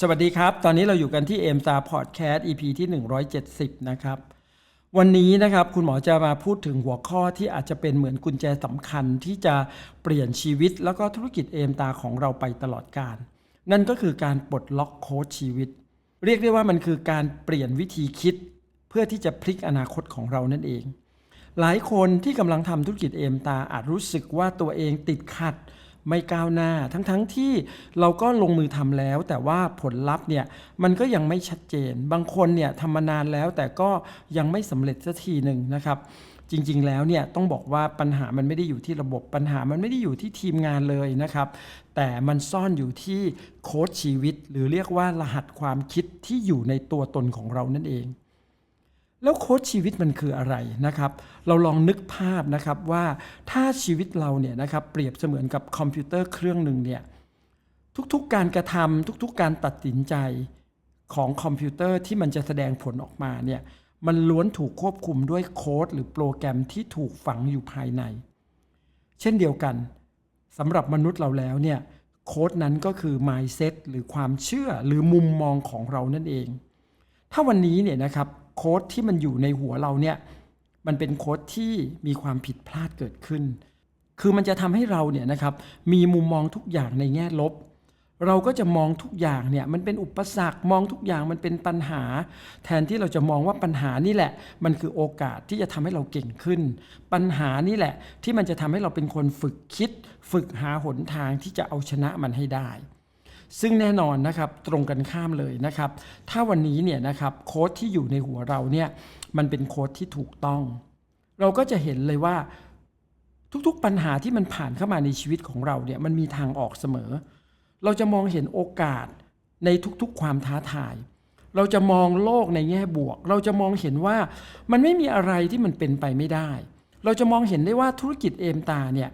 สวัสดีครับ ตอนนี้เราอยู่กันที่เอ็มซาพอดแคสต์ EP ที่ 170 นะครับ วันนี้นะครับคุณหมอจะมาพูดถึงหัวข้อที่อาจจะเป็นเหมือนกุญแจสำคัญที่จะเปลี่ยนชีวิตแล้วก็ธุรกิจเอมตาของเราไปตลอดกาลนั่นก็คือการปลดล็อกโค้ดชีวิต เรียกได้ว่ามันคือการเปลี่ยนวิธีคิด เพื่อที่จะพลิกอนาคตของเรานั่นเอง หลายคนที่กำลังทำธุรกิจเอมตาอาจรู้สึกว่าตัวเองติดขัด ไม่ก้าวหน้า ทั้งๆทที่เราก็ลงมือทำแล้ว แต่ว่าผลลัพธ์เนี่ยมันก็ยังไม่ชัดเจน บางคนเนี่ยทำมานานแล้วแต่ก็ยังไม่สำเร็จสักทีหนึ่งนะครับจริง ๆ แล้วเนี่ยต้องบอกว่าปัญหามันไม่ได้อยู่ที่ระบบปัญหามันไม่ได้อยู่ที่ทีมงานเลยนะครับ แต่มันซ่อนอยู่ที่โค้ดชีวิต หรือเรียกว่ารหัสความคิดที่อยู่ในตัวตนของเรานั่นเอง แล้วโค้ดชีวิตมันคืออะไรนะครับ เราลองนึกภาพนะครับว่าถ้าชีวิตเราเนี่ยนะครับเปรียบเสมือนกับคอมพิวเตอร์เครื่องหนึ่งเนี่ยทุกๆการกระทำทุกๆ การตัดสินใจของคอมพิวเตอร์ที่มันจะแสดงผลออกมาเนี่ยมันล้วนถูกควบคุมด้วยโค้ดหรือโปรแกรมที่ถูกฝังอยู่ภายใน เช่นเดียวกันสำหรับมนุษย์เราแล้วเนี่ยโค้ดนั้นก็คือ mindset หรือความเชื่อหรือมุมมองของเรานั่นเอง ถ้าวันนี้เนี่ยนะครับโค้ดที่มันอยู่ในหัวเราเนี่ยมันเป็นโค้ดที่มีความผิดพลาดเกิดขึ้น คือมันจะทำให้เราเนี่ยนะครับมีมุมมองทุกอย่างในแง่ลบ เราก็จะมองทุกอย่างเนี่ยมันเป็นอุปสรรคมองทุกอย่างมันเป็นปัญหา แทนที่เราจะมองว่าปัญหานี่แหละ มันคือโอกาสที่จะทำให้เราเก่งขึ้น ปัญหานี่แหละที่มันจะทำให้เราเป็นคนฝึกคิด ฝึกหาหนทางที่จะเอาชนะมันให้ได้ ซึ่งแน่นอนนะครับตรงกันข้ามเลยนะครับ ถ้าวันนี้เนี่ยนะครับโค้ดที่อยู่ในหัวเราเนี่ยมันเป็นโค้ดที่ถูกต้อง เราก็จะเห็นเลยว่าทุกๆปัญหาที่มันผ่านเข้ามาในชีวิตของเราเนี่ยมันมีทางออกเสมอ เราจะมองเห็นโอกาสในทุกๆความท้าทาย เราจะมองโลกในแง่บวก เราจะมองเห็นว่ามันไม่มีอะไรที่มันเป็นไปไม่ได้ เราจะมองเห็นได้ว่าธุรกิจเอมตาเนี่ย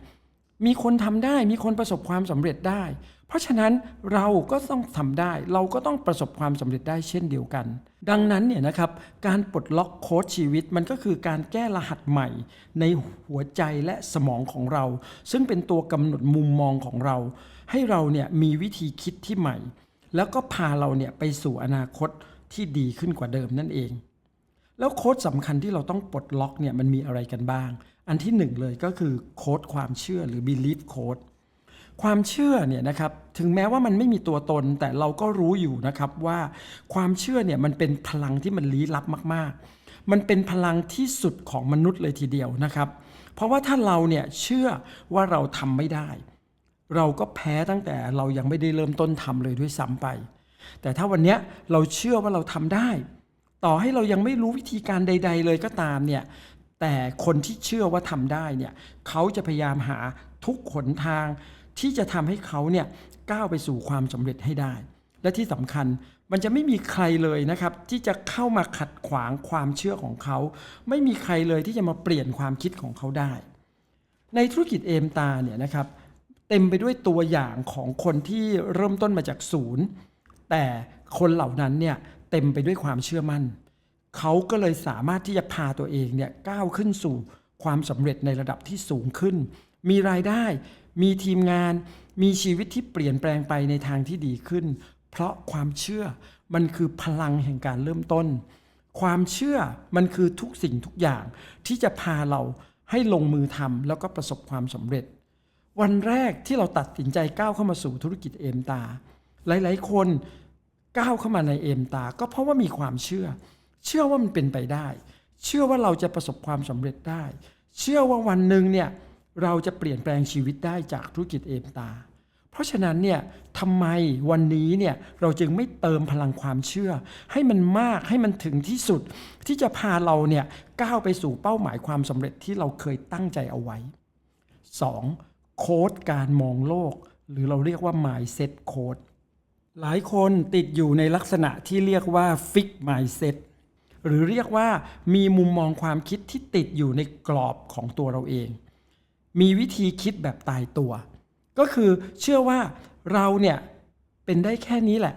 มีคนทำได้มีคนประสบความสำเร็จได้ เพราะฉะนั้นเราก็ต้องทำได้ เราก็ต้องประสบความสำเร็จได้เช่นเดียวกัน ดังนั้นเนี่ยนะครับการปลดล็อกโค้ดชีวิตมันก็คือการแก้รหัสใหม่ ในหัวใจและสมองของเรา ซึ่งเป็นตัวกำหนดมุมมองของเรา ให้เราเนี่ยมีวิธีคิดที่ใหม่ แล้วก็พาเราเนี่ยไปสู่อนาคตที่ดีขึ้นกว่าเดิมนั่นเอง แล้วโค้ดสำคัญที่เราต้องปลดล็อกเนี่ยมันมีอะไรกันบ้าง อันที่หนึ่งเลยก็คือโค้ดความเชื่อหรือ belief code ความเชื่อเนี่ยนะครับถึงแม้ว่ามันไม่มีตัวตนแต่เราก็รู้อยู่นะครับว่าความเชื่อเนี่ยมันเป็นพลังที่มันลี้ลับมาก ๆ มันเป็นพลังที่สุดของมนุษย์เลยทีเดียวนะครับ เพราะว่าถ้าเราเนี่ยเชื่อว่าเราทำไม่ได้ เราก็แพ้ตั้งแต่เรายังไม่ได้เริ่มต้นทำเลยด้วยซ้ำไป แต่ถ้าวันนี้เราเชื่อว่าเราทำได้ ต่อให้เรายังไม่รู้วิธีการใด ๆ เลยก็ตามเนี่ยแต่คนที่เชื่อว่าทำได้เนี่ยเขาจะพยายามหาทุกหนทางที่จะทำให้เขาเนี่ยก้าวไปสู่ความสำเร็จให้ได้ และที่สำคัญมันจะไม่มีใครเลยนะครับ ที่จะเข้ามาขัดขวางความเชื่อของเขา ไม่มีใครเลยที่จะมาเปลี่ยนความคิดของเขาได้ ในธุรกิจเอมตาเนี่ยนะครับเต็มไปด้วยตัวอย่างของคนที่เริ่มต้นมาจากศูนย์ แต่คนเหล่านั้นเนี่ย เต็มไปด้วยความเชื่อมั่น เขาก็เลยสามารถที่จะพาตัวเองเนี่ยก้าวขึ้นสู่ความสำเร็จในระดับที่สูงขึ้น มีรายได้ มีทีมงาน มีชีวิตที่เปลี่ยนแปลงไปในทางที่ดีขึ้น เพราะความเชื่อมันคือพลังแห่งการเริ่มต้น ความเชื่อมันคือทุกสิ่งทุกอย่างที่จะพาเราให้ลงมือทำแล้วก็ประสบความสำเร็จ วันแรกที่เราตัดสินใจก้าวเข้ามาสู่ธุรกิจเอมตา หลายๆ คน ก้าวเข้ามาในเอมตา ก็เพราะว่ามีความเชื่อ เชื่อว่ามันเป็นไปได้ เชื่อว่าเราจะประสบความสำเร็จได้ เชื่อว่าวันหนึ่งเนี่ยเราจะเปลี่ยนแปลงชีวิตได้จากธุรกิจเอมตา เพราะฉะนั้นเนี่ยทำไมวันนี้เนี่ยเราจึงไม่เติมพลังความเชื่อ ให้มันมากให้มันถึงที่สุด ที่จะพาเราเนี่ยก้าวไปสู่เป้าหมายความสำเร็จที่เราเคยตั้งใจเอาไว้ 2. โค้ดการมองโลก หรือเราเรียกว่า mindset code หลายคนติดอยู่ในลักษณะที่เรียกว่า fix mindset หรือเรียกว่ามีมุมมองความคิดที่ติดอยู่ในกรอบของตัวเราเอง มีวิธีคิดแบบตายตัว ก็คือเชื่อว่าเราเนี่ยเป็นได้แค่นี้แหละ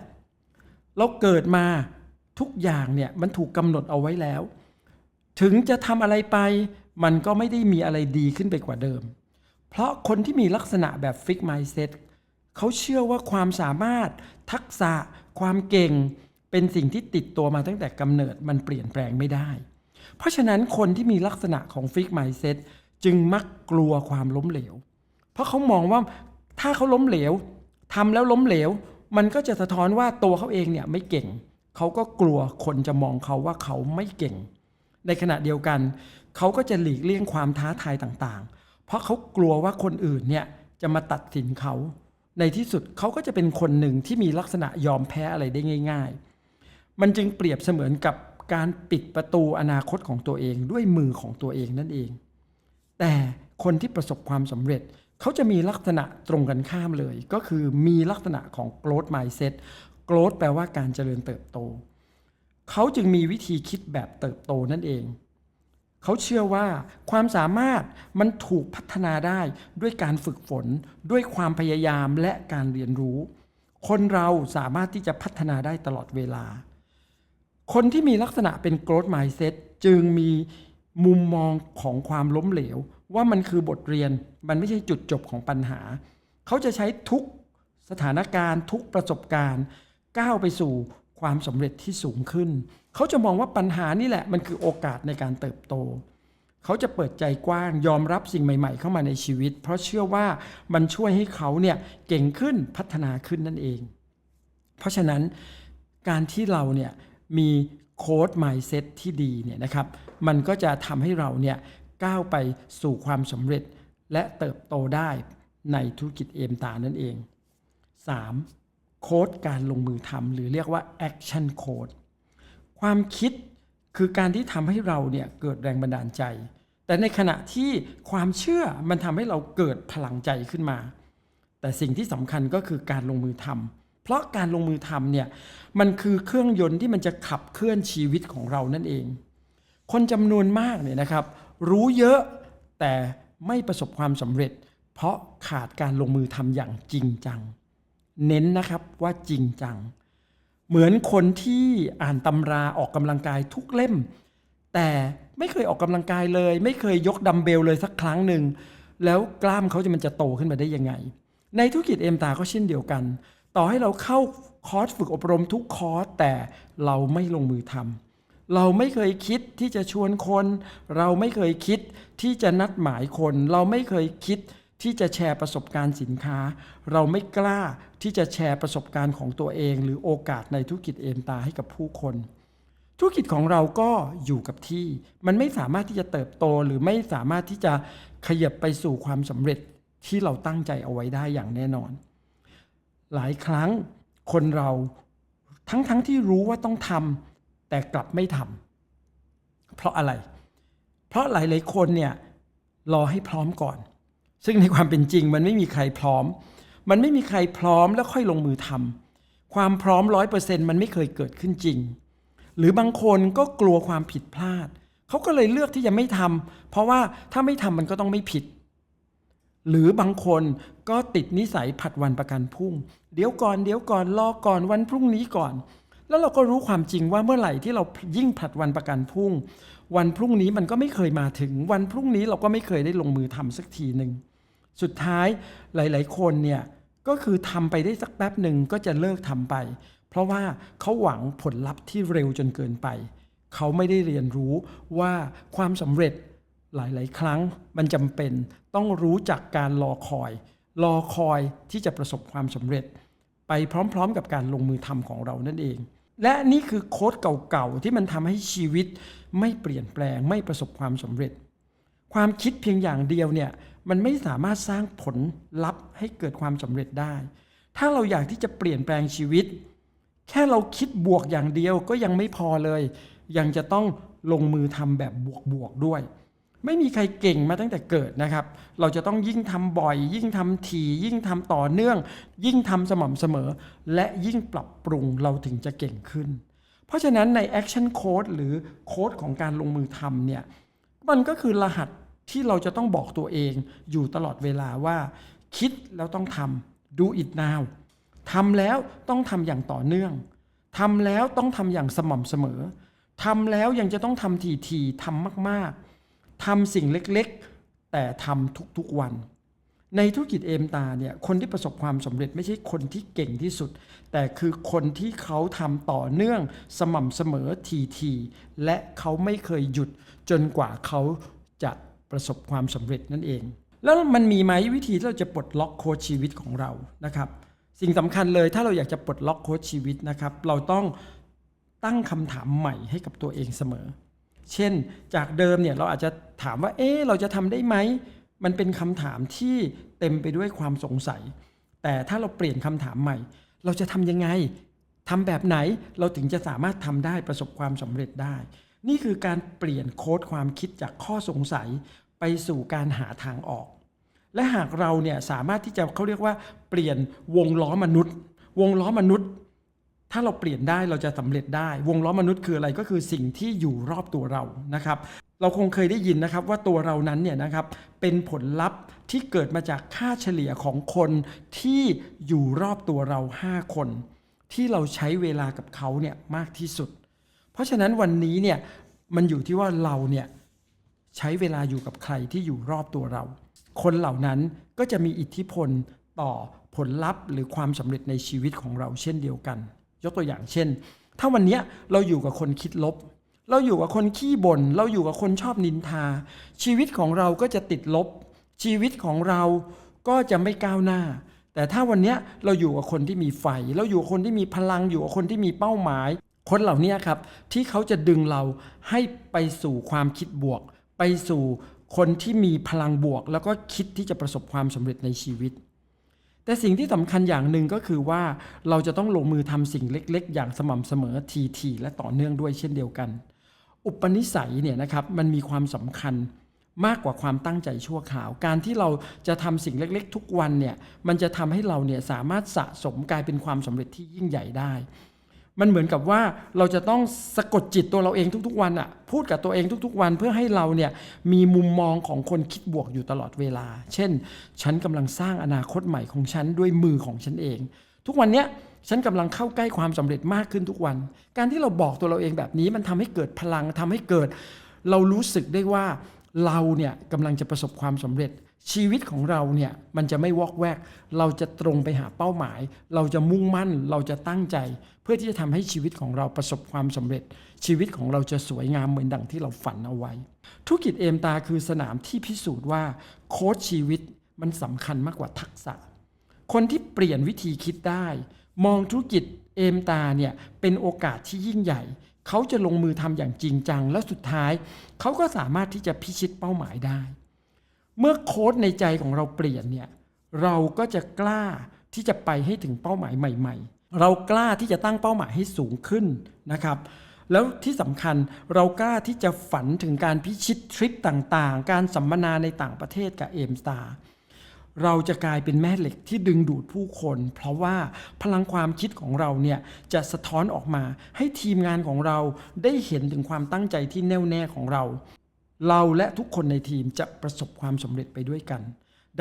เราเกิดมาทุกอย่างเนี่ยมันถูกกำหนดเอาไว้แล้ว ถึงจะทำอะไรไป มันก็ไม่ได้มีอะไรดีขึ้นไปกว่าเดิม เพราะคนที่มีลักษณะแบบฟิก mindset เเขาเชื่อว่าความสามารถทักษะความเก่งเป็นสิ่งที่ติดตัวมาตั้งแต่กำเนิดมันเปลี่ยนแปลงไม่ได้ เพราะฉะนั้นคนที่มีลักษณะของฟิกไมเซ็ตจึงมักกลัวความล้มเหลว เพราะเขามองว่าถ้าเขาล้มเหลวทำแล้วล้มเหลว มันก็จะสะท้อนว่าตัวเขาเองเนี่ยไม่เก่ง เขาก็กลัวคนจะมองเขาว่าเขาไม่เก่ง ในขณะเดียวกัน เขาก็จะหลีกเลี่ยงความท้าทายต่างๆ เพราะเขากลัวว่าคนอื่นเนี่ยจะมาตัดสินเขา ในที่สุดเขาก็จะเป็นคนหนึ่งที่มีลักษณะยอมแพ้อะไรได้ง่าย ๆ มันจึงเปรียบเสมือนกับการปิดประตูอนาคตของตัวเองด้วยมือของตัวเองนั่นเอง แต่คนที่ประสบความสำเร็จเขาจะมีลักษณะตรงกันข้ามเลย ก็คือมีลักษณะของ growth mindset growth แปลว่าการเจริญเติบโต เขาจึงมีวิธีคิดแบบเติบโตนั่นเอง เขาเชื่อว่าความสามารถมันถูกพัฒนาได้ด้วยการฝึกฝน ด้วยความพยายามและการเรียนรู้ คนเราสามารถที่จะพัฒนาได้ตลอดเวลา คนที่มีลักษณะเป็น growth mindset จึงมีมุมมองของความล้มเหลว ว่ามันคือบทเรียนมันไม่ใช่จุดจบของปัญหา เขาจะใช้ทุกสถานการณ์ทุกประสบการณ์ ก้าวไปสู่ ความสำเร็จที่สูงขึ้น เขาจะมองว่าปัญหานี่แหละมันคือโอกาสในการเติบโต เขาจะเปิดใจกว้างยอมรับสิ่งใหม่ ๆ เข้ามาในชีวิต เพราะเชื่อว่ามันช่วยให้เขาเนี่ยเก่งขึ้นพัฒนาขึ้นนั่นเอง เพราะฉะนั้นการที่เราเนี่ยมีโค้ด mindset ที่ดีเนี่ยนะครับมันก็จะทำให้เราเนี่ยก้าวไปสู่ความสำเร็จและเติบโตได้ในธุรกิจเอมตานั่นเอง 3. โค้ดการลงมือทำหรือเรียกว่า action code ความคิดคือการที่ทำให้เราเนี่ยเกิดแรงบันดาลใจ แต่ในขณะที่ความเชื่อมันทำให้เราเกิดพลังใจขึ้นมา แต่สิ่งที่สำคัญก็คือการลงมือทำเพราะการลงมือทำเนี่ยมันคือเครื่องยนต์ที่มันจะขับเคลื่อนชีวิตของเรานั่นเอง คนจำนวนมากเนี่ยนะครับ รู้เยอะแต่ไม่ประสบความสำเร็จ เพราะขาดการลงมือทำอย่างจริงจัง เน้นนะครับว่าจริงจัง เหมือนคนที่อ่านตำราออกกำลังกายทุกเล่ม แต่ไม่เคยออกกำลังกายเลย ไม่เคยยกดัมเบลเลยสักครั้งหนึ่ง แล้วกล้ามเขาจะมันจะโตขึ้นมาได้ยังไง ในธุรกิจเอ็มตาก็เช่นเดียวกัน ต่อให้เราเข้าคอร์สฝึกอบรมทุกคอร์สแต่เราไม่ลงมือทำเราไม่เคยคิดที่จะชวนคน เราไม่เคยคิดที่จะนัดหมายคน เราไม่เคยคิด ที่จะแชร์ประสบการณ์สินค้า เราไม่กล้าที่จะแชร์ประสบการณ์ของตัวเอง หรือโอกาสในธุรกิจเอมตาให้กับผู้คน ธุรกิจของเราก็อยู่กับที่ มันไม่สามารถที่จะเติบโตหรือไม่สามารถที่จะขยับไปสู่ความสำเร็จที่เราตั้งใจเอาไว้ได้อย่างแน่นอน หลายครั้งคนเราทั้งๆทที่รู้ว่าต้องทำแต่กลับไม่ทำเพราะอะไร เพราะหลายๆคนเนี่ยรอให้พร้อมก่อน ซึ่งในความเป็นจริงมันไม่มีใครพร้อม มันไม่มีใครพร้อมแล้วค่อยลงมือทำความพร้อมร้อยเปอร์เซ็นต์มันไม่เคยเกิดขึ้นจริง หรือบางคนก็กลัวความผิดพลาด เขาก็เลยเลือกที่จะไม่ทำเพราะว่าถ้าไม่ทำมันก็ต้องไม่ผิด หรือบางคนก็ติดนิสัยผัดวันประกันพรุ่ง เดี๋ยวก่อนเดี๋ยวก่อนรอก่อนวันพรุ่งนี้ก่อน แล้วเราก็รู้ความจริงว่าเมื่อไหร่ที่เรายิ่งผัดวันประกันพรุ่ง วันพรุ่งนี้มันก็ไม่เคยมาถึง วันพรุ่งนี้เราก็ไม่เคยได้ลงมือทำสักทีหนึ่ง สุดท้ายหลาย ๆ คนเนี่ยก็คือทำไปได้สักแป๊บหนึ่งก็จะเลิกทำไป เพราะว่าเขาหวังผลลัพธ์ที่เร็วจนเกินไป เขาไม่ได้เรียนรู้ว่าความสำเร็จหลาย ๆ ครั้งมันจำเป็นต้องรู้จักการรอคอย รอคอยที่จะประสบความสำเร็จ ไปพร้อม ๆ กับการลงมือทำของเรานั่นเอง และนี่คือโค้ดเก่า ๆ ที่มันทำให้ชีวิตไม่เปลี่ยนแปลงไม่ประสบความสำเร็จ ความคิดเพียงอย่างเดียวเนี่ย มันไม่สามารถสร้างผลลัพธ์ให้เกิดความสำเร็จได้ ถ้าเราอยากที่จะเปลี่ยนแปลงชีวิต แค่เราคิดบวกอย่างเดียวก็ยังไม่พอเลย ยังจะต้องลงมือทำแบบบวกๆด้วย ไม่มีใครเก่งมาตั้งแต่เกิดนะครับ เราจะต้องยิ่งทำบ่อย ยิ่งทำถี่ยิ่งทำต่อเนื่อง ยิ่งทำสม่ำเสมอ และยิ่งปรับปรุงเราถึงจะเก่งขึ้น เพราะฉะนั้นใน action code หรือโค้ดของการลงมือทำเนี่ยมันก็คือรหัส ที่เราจะต้องบอกตัวเองอยู่ตลอดเวลาว่า คิดแล้วต้องทำ do it now ทำแล้วต้องทำอย่างต่อเนื่องทำแล้วต้องทำอย่างสม่ำเสมอทำแล้วยังจะต้องทำทีๆทำมากๆทำสิ่งเล็กๆ แต่ทำทุกๆวัน ในธุรกิจเอมตาเนี่ยคนที่ประสบความสำเร็จไม่ใช่คนที่เก่งที่สุด แต่คือคนที่เขาทำต่อเนื่องสม่ำเสมอทีทีและเขาไม่เคยหยุดจนกว่าเขาจะ ประสบความสำเร็จนั่นเอง แล้วมันมีไหมวิธีที่เราจะปลดล็อกโค้ชชีวิตของเรานะครับ สิ่งสำคัญเลยถ้าเราอยากจะปลดล็อกโค้ชชีวิตนะครับ เราต้องตั้งคำถามใหม่ให้กับตัวเองเสมอ เช่นจากเดิมเนี่ยเราอาจจะถามว่าเอ๊เราจะทำได้ไหมมันเป็นคำถามที่เต็มไปด้วยความสงสัย แต่ถ้าเราเปลี่ยนคำถามใหม่ เราจะทำยังไงทำแบบไหนเราถึงจะสามารถทำได้ประสบความสำเร็จได้ นี่คือการเปลี่ยนโค้ดความคิดจากข้อสงสัย ไปสู่การหาทางออก และหากเราเนี่ยสามารถที่จะเขาเรียกว่าเปลี่ยนวงล้อมนุษย์ วงล้อมนุษย์ ถ้าเราเปลี่ยนได้เราจะสำเร็จได้ วงล้อมนุษย์คืออะไรก็คือสิ่งที่อยู่รอบตัวเรานะครับ เราคงเคยได้ยินนะครับว่าตัวเรานั้นเนี่ยนะครับเป็นผลลัพธ์ที่เกิดมาจากค่าเฉลี่ยของคนที่อยู่รอบตัวเรา 5 คน ที่เราใช้เวลากับเขาเนี่ยมากที่สุด เพราะฉะนั้นวันนี้เนี่ยมันอยู่ที่ว่าเราเนี่ย ใช้เวลาอยู่กับใครที่อยู่รอบตัวเรา คนเหล่านั้นก็จะมีอิทธิพลต่อผลลัพธ์ หรือความสำเร็จในชีวิตของเราเช่นเดียวกัน ยกตัวอย่างเช่น ถ้าวันนี้เราอยู่กับคนคิดลบ เราอยู่กับคนขี้บน่นเราอยู่กับคนชอบนินทา ชีวิตของเราก็จะติดลบ ชีวิตของเราก็จะไม่ก้าวหน้า แต่ถ้าวันนี้เราอยู่กับคนที่มีไฟ เราอยู่กับคนที่มีพลังอยู่กับคนที่มีเป้าหมาย คนเหล่านี้ครับที่เขาจะดึงเราให้ไปสู่ความคิดบวก ไปสู่คนที่มีพลังบวก แล้วก็คิดที่จะประสบความสำเร็จในชีวิต แต่สิ่งที่สำคัญอย่างหนึ่งก็คือว่าเราจะต้องลงมือทำสิ่งเล็ก ๆ อย่างสม่ำเสมอทีๆและต่อเนื่องด้วยเช่นเดียวกัน อุปนิสัยเนี่ยนะครับมันมีความสำคัญมากกว่าความตั้งใจชั่วคราว การที่เราจะทำสิ่งเล็ก ๆ ทุกวันเนี่ย มันจะทำให้เราเนี่ยสามารถสะสมกลายเป็นความสำเร็จที่ยิ่งใหญ่ได้ มันเหมือนกับว่าเราจะต้องสะกดจิตตัวเราเองทุกๆวันอะพูดกับตัวเองทุกๆวันเพื่อให้เราเนี่ยมีมุมมองของคนคิดบวกอยู่ตลอดเวลา เช่น ฉันกำลังสร้างอนาคตใหม่ของฉันด้วยมือของฉันเอง ทุกวันเนี้ยฉันกำลังเข้าใกล้ความสำเร็จมากขึ้นทุกวัน การที่เราบอกตัวเราเองแบบนี้มันทำให้เกิดพลังทำให้เกิด เรารู้สึกได้ว่าเราเนี่ยกำลังจะประสบความสำเร็จ ชีวิตของเราเนี่ยมันจะไม่วอกแวก เราจะตรงไปหาเป้าหมาย เราจะมุ่งมั่น เราจะตั้งใจ เพื่อที่จะทำให้ชีวิตของเราประสบความสำเร็จ ชีวิตของเราจะสวยงามเหมือนดังที่เราฝันเอาไว้ ธุรกิจเอมตาคือสนามที่พิสูจน์ว่าโค้ชชีวิตมันสำคัญมากกว่าทักษะ คนที่เปลี่ยนวิธีคิดได้ มองธุรกิจเอมตาเนี่ยเป็นโอกาสที่ยิ่งใหญ่ เขาจะลงมือทำอย่างจริงจัง และสุดท้าย เขาก็สามารถที่จะพิชิตเป้าหมายได้ เมื่อโค้ดในใจของเราเปลี่ยนเนี่ยเราก็จะกล้าที่จะไปให้ถึงเป้าหมายใหม่ ๆ เรากล้าที่จะตั้งเป้าหมายให้สูงขึ้นนะครับแล้วที่สำคัญเรากล้าที่จะฝันถึงการพิชิตทริปต่างๆ การสัมมนาในต่างประเทศกับเอมสตาร์เราจะกลายเป็นแม่เหล็กที่ดึงดูดผู้คน เพราะว่าพลังความคิดของเราเนี่ยจะสะท้อนออกมาให้ทีมงานของเราได้เห็นถึงความตั้งใจที่แน่วแน่ของเรา เราและทุกคนในทีมจะประสบความสำเร็จไปด้วยกัน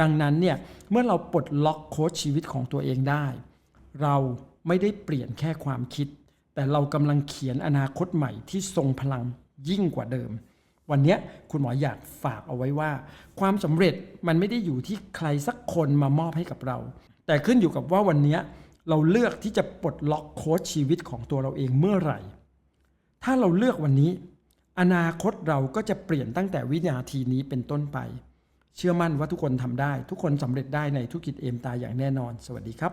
ดังนั้นเนี่ยเมื่อเราปลดล็อกโค้ชชีวิตของตัวเองได้ เราไม่ได้เปลี่ยนแค่ความคิด แต่เรากำลังเขียนอนาคตใหม่ที่ทรงพลังยิ่งกว่าเดิม วันนี้คุณหมออยากฝากเอาไว้ว่า ความสำเร็จมันไม่ได้อยู่ที่ใครสักคนมามอบให้กับเรา แต่ขึ้นอยู่กับว่าวันนี้เราเลือกที่จะปลดล็อกโค้ชชีวิตของตัวเราเองเมื่อไหร่ ถ้าเราเลือกวันนี้ อนาคตเราก็จะเปลี่ยนตั้งแต่วินาทีนี้เป็นต้นไป เชื่อมั่นว่าทุกคนทำได้ ทุกคนสำเร็จได้ในธุรกิจเอมตาอย่างแน่นอน สวัสดีครับ